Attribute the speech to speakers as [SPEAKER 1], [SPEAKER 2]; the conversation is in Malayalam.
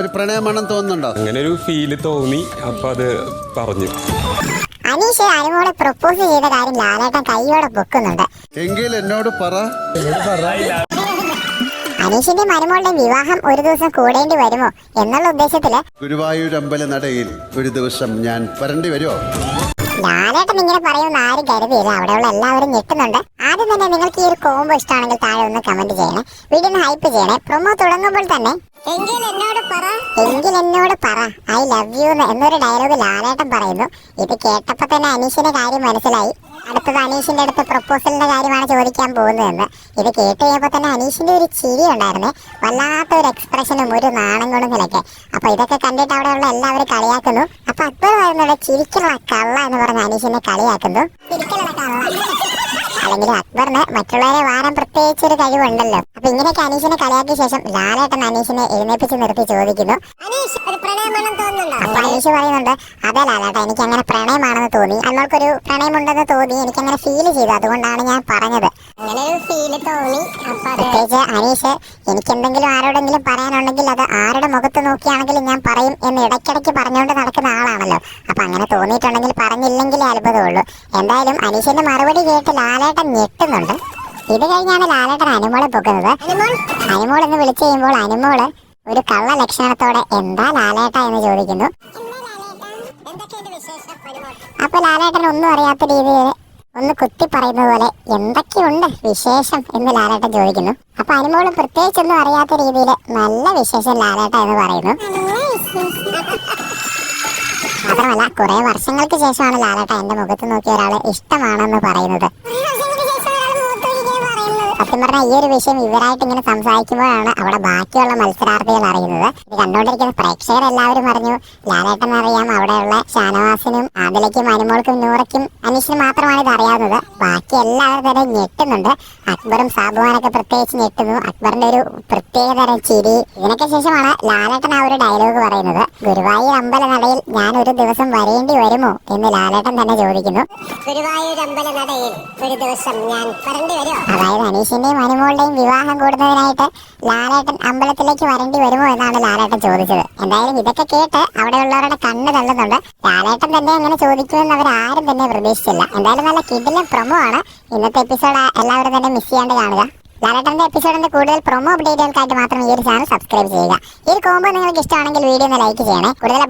[SPEAKER 1] ഒരു പ്രണയമണം തോന്നുന്നുണ്ടോ?
[SPEAKER 2] അങ്ങനെ ഒരു ഫീൽ തോന്നി അപ്പൊ അത് പറഞ്ഞു.
[SPEAKER 3] അനീഷ് അനുമോളെ പ്രപ്പോസ് ചെയ്ത കാര്യം ലാലേട്ടൻ കൈയോടെ പൊക്കുന്നുണ്ട്.
[SPEAKER 1] എങ്കിൽ എന്നോട് പറ.
[SPEAKER 3] അനീഷിന്റെ അനുമോളുടെയും വിവാഹം ഒരു ദിവസം കൂടേണ്ടി വരുമോ എന്നുള്ള ഉദ്ദേശത്തിൽ
[SPEAKER 1] ഗുരുവായൂർ അമ്പല നടയിൽ ഒരു ദിവസം ഞാൻ വരണ്ടി വരുമോ?
[SPEAKER 3] ലാലേട്ടൻ ഇങ്ങനെ പറയുമെന്ന് ആരും കരുതിയില്ല. അവിടെയുള്ള എല്ലാവരും ഞെട്ടുന്നുണ്ട്. ആദ്യം തന്നെ നിങ്ങൾക്ക് ഈ ഒരു കോംബോ ഇഷ്ടമാണെങ്കിൽ താഴെ ഒന്ന് കമന്റ് ചെയ്യണേ. വീഡിയോ ഹൈപ്പ് ചെയ്യണേ. പ്രൊമോ തുടങ്ങുമ്പോൾ തന്നെ എങ്കിൽ എന്നോട് പറ. എങ്കിൽ എന്നോട് പറ ഐ ലവ് യു എന്നൊരു ഡയലോഗ് ലാലേട്ടൻ പറയുന്നു. ഇത് കേട്ടപ്പോ തന്നെ അനീഷിന്റെ കാര്യം മനസ്സിലായി. അടുത്തത് അനീഷിന്റെ അടുത്ത് പ്രപ്പോസലിന്റെ കാര്യമാണ് ചോദിക്കാൻ പോകുന്നതെന്ന്. ഇത് കേട്ട് കഴിയുമ്പോൾ തന്നെ അനീഷിന്റെ ഒരു ചിരി ഉണ്ടായിരുന്നേ. വല്ലാത്ത ഒരു എക്സ്പ്രഷനും ഒരു നാണങ്ങളുമൊക്കെ അപ്പൊ ഇതൊക്കെ കണ്ടിട്ട് അവിടെയുള്ള എല്ലാവരും കളിയാക്കുന്നു. അപ്പൊ അക്ബർ പറയുന്നത് ചിരിക്കുള്ള കള്ള എന്ന് പറഞ്ഞ അനീഷിനെ കളിയാക്കുന്നു. അല്ലെങ്കിൽ അക്ബറിന് മറ്റുള്ളവരെ വാരം പ്രത്യേകിച്ച് ഒരു കഴിവുണ്ടല്ലോ. അപ്പൊ ഇങ്ങനെയൊക്കെ അനീഷിനെ കളിയാക്കിയ ശേഷം ലാലേട്ടൻ അനീഷിനെ എഴുന്നേപ്പിച്ച് നിർത്തി ചോദിക്കുന്നു. അപ്പൊ അനീഷ് പറയുന്നുണ്ട് അതെ ലാലേട്ടാ എനിക്ക് അങ്ങനെ പ്രണയമാണെന്ന് തോന്നി. അന്നോൾക്കൊരു പ്രണയമുണ്ടെന്ന് തോന്നി എനിക്ക് അങ്ങനെ ഫീൽ ചെയ്തു. അതുകൊണ്ടാണ് ഞാൻ പറഞ്ഞത്. പ്രത്യേകിച്ച് അനീഷ് എനിക്ക് എന്തെങ്കിലും ആരോടെങ്കിലും പറയാനുണ്ടെങ്കിൽ അത് ആരുടെ മുഖത്ത് നോക്കിയാണെങ്കിലും ഞാൻ പറയും എന്ന് ഇടയ്ക്കിടയ്ക്ക് പറഞ്ഞുകൊണ്ട് നടക്കുന്ന ആളാണല്ലോ. അപ്പൊ അങ്ങനെ തോന്നിയിട്ടുണ്ടെങ്കിൽ പറഞ്ഞില്ലെങ്കിലേ അത്ഭുതമുള്ളൂ. എന്തായാലും അനീഷിന്റെ മറുപടി കേട്ട് ലാലേട്ടൻ ഞെട്ടുന്നുണ്ട്. ഇത് കഴിഞ്ഞാണ് ലാലേട്ടൻ അനുമോളെ പൊക്കുന്നത് അനുമോൾ? എന്ന് വിളിച്ചു കഴിയുമ്പോൾ അനുമോൾ ഒരു കള്ള ലക്ഷണത്തോടെ എന്താ ലാലേട്ട എന്ന് ചോദിക്കുന്നു. അപ്പൊ ലാലേട്ടൻ ഒന്നും അറിയാത്ത രീതിയിൽ ഒന്ന് കുത്തി പറയുന്നത് പോലെ എന്തൊക്കെയുണ്ട് വിശേഷം എന്ന് ലാലേട്ടൻ ചോദിക്കുന്നു. അപ്പൊ അനുമോളും പ്രത്യേകിച്ചൊന്നും അറിയാത്ത രീതിയിൽ നല്ല വിശേഷം ലാലേട്ട എന്ന് പറയുന്നു. മാത്രമല്ല കുറെ വർഷങ്ങൾക്ക് ശേഷമാണ് ലാലേട്ട എന്റെ മുഖത്ത് നോക്കിയ ഒരാളെ ഇഷ്ടമാണെന്ന് പറയുന്നത്. സത്യം പറഞ്ഞാൽ ഈ ഒരു വിഷയം ഇവരായിട്ട് ഇങ്ങനെ സംസാരിക്കുമ്പോഴാണ് അവിടെ ബാക്കിയുള്ള മത്സരാർത്ഥികൾ അറിയുന്നത്. ഇത് കണ്ടുകൊണ്ടിരിക്കുന്ന പ്രേക്ഷകർ എല്ലാവരും പറഞ്ഞു ലാലേട്ടൻ അറിയാം അവിടെയുള്ള ഷാനവാസിനും ആദിലയ്ക്കും അനുമോൾക്കും നൂറയ്ക്കും അനീഷിനും മാത്രമാണ് ഇത് അറിയാവുന്നത്. ബാക്കി എല്ലാവരും തന്നെ ഞെട്ടുന്നുണ്ട്. അക്ബറും സാബുവാനൊക്കെ പ്രത്യേകിച്ച് ഞെട്ടുന്നു. അക്ബറിന്റെ ഒരു പ്രത്യേക തരം ചിരി. ഇതിനൊക്കെ ശേഷമാണ് ലാലേട്ടൻ ആ ഒരു ഡയലോഗ് പറയുന്നത്. ഗുരുവായൂർ അമ്പല നടയിൽ ഞാൻ ഒരു ദിവസം വരേണ്ടി വരുമോ എന്ന് ലാലേട്ടൻ തന്നെ ചോദിക്കുന്നു. ഗുരുവായൂർ അമ്പല നടയിൽ ഒരു ദിവസം ഞാൻ വരേണ്ടി വരുമോ? അതായത് അനീഷിന്റെയും അനുമോളുടെയും വിവാഹം കൂടുന്നതിനായിട്ട് ലാലേട്ടൻ അമ്പലത്തിലേക്ക് വരേണ്ടി വരുമോ എന്നാണ് ലാലേട്ടൻ ചോദിച്ചത്. എന്തായാലും ഇതൊക്കെ കേട്ട് അവിടെയുള്ളവരുടെ കണ്ണ് തള്ളുന്നുണ്ട്. ലാലേട്ടൻ തന്നെ അങ്ങനെ ചോദിക്കുമെന്ന് അവർ ആരും തന്നെ പ്രതീക്ഷിച്ചില്ല. എന്തായാലും നല്ല കിടിലൻ പ്രൊമോ ആണ്. ഇന്നത്തെ എപ്പിസോഡ് എല്ലാവരും തന്നെ മിസ് ചെയ്യാണ്ട് കാണുക. ലാലേട്ടന്റെ എപ്പിസോഡിന്റെ കൂടുതൽ പ്രൊമോ അപ്ഡേറ്റുകൾക്കായിട്ട് മാത്രം ഈ ഒരു ചാനൽ സബ്സ്ക്രൈബ് ചെയ്യുക. ഈ കോമ്പോ നിങ്ങൾക്ക് ഇഷ്ടമാണെങ്കിൽ വീഡിയോ ഒന്ന് ലൈക്ക് ചെയ്യണേ. കൂടുതൽ